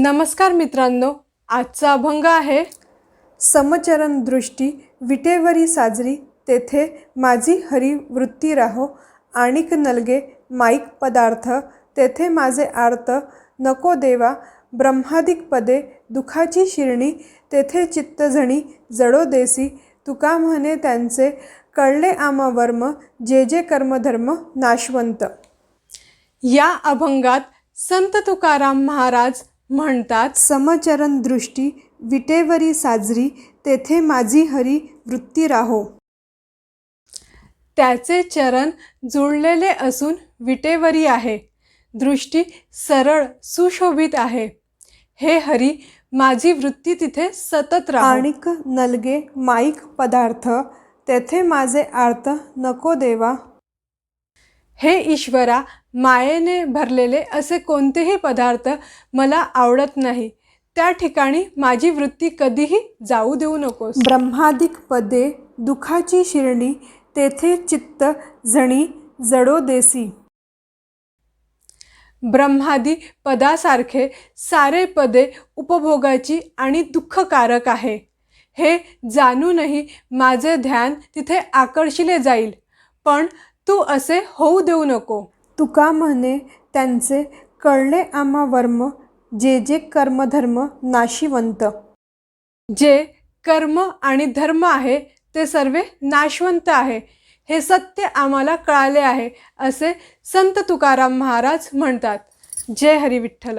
नमस्कार मित्रांनो आजचा अभंग आहे समचरण दृष्टी विटेवरी साजरी तेथे माझी हरी वृत्ती राहो आणिक नलगे माईक पदार्थ तेथे माझे आर्त नको देवा ब्रह्मादिक पदे दुखाची शिरणी तेथे चित्तझणी जडो देसी तुका म्हणे त्यांचे कळले आमा वर्म जे जे कर्मधर्म नाशवंत. या अभंगात संत तुकाराम महाराज म्हणतात समचरण दृष्टी विटेवरी साजरी तेथे माझी हरी वृत्ती राहो. त्याचे चरण जुळलेले असून विटेवरी आहे. दृष्टी सरळ सुशोभित आहे. हे हरी माझी वृत्ती तिथे सतत राणिक आणिक नलगे माईक पदार्थ तेथे माझे आर्त नको देवा. हे ईश्वरा मायेने भरलेले असे कोणतेही पदार्थ मला आवडत नाही. त्या ठिकाणी माझी वृत्ती कधीही जाऊ देऊ नकोस. ब्रह्मादिक पदे दुखाची शिरणी तेथे चित्त जणी जडो देसी ब्रह्मादी पदासारखे सारे पदे उपभोगाची आणि दुःखकारक आहे. हे जाणूनही माझे ध्यान तिथे आकर्षिले जाईल. पण तू असे होऊ देऊ नको. तुका म्हणे त्यांचे कळले आम्हा वर्म जे जे कर्मधर्म नाशिवंत. जे कर्म आणि धर्म आहे ते सर्व नाशवंत आहे. हे सत्य आम्हाला कळाले आहे असे संत तुकाराम महाराज म्हणतात. जय हरी विठ्ठल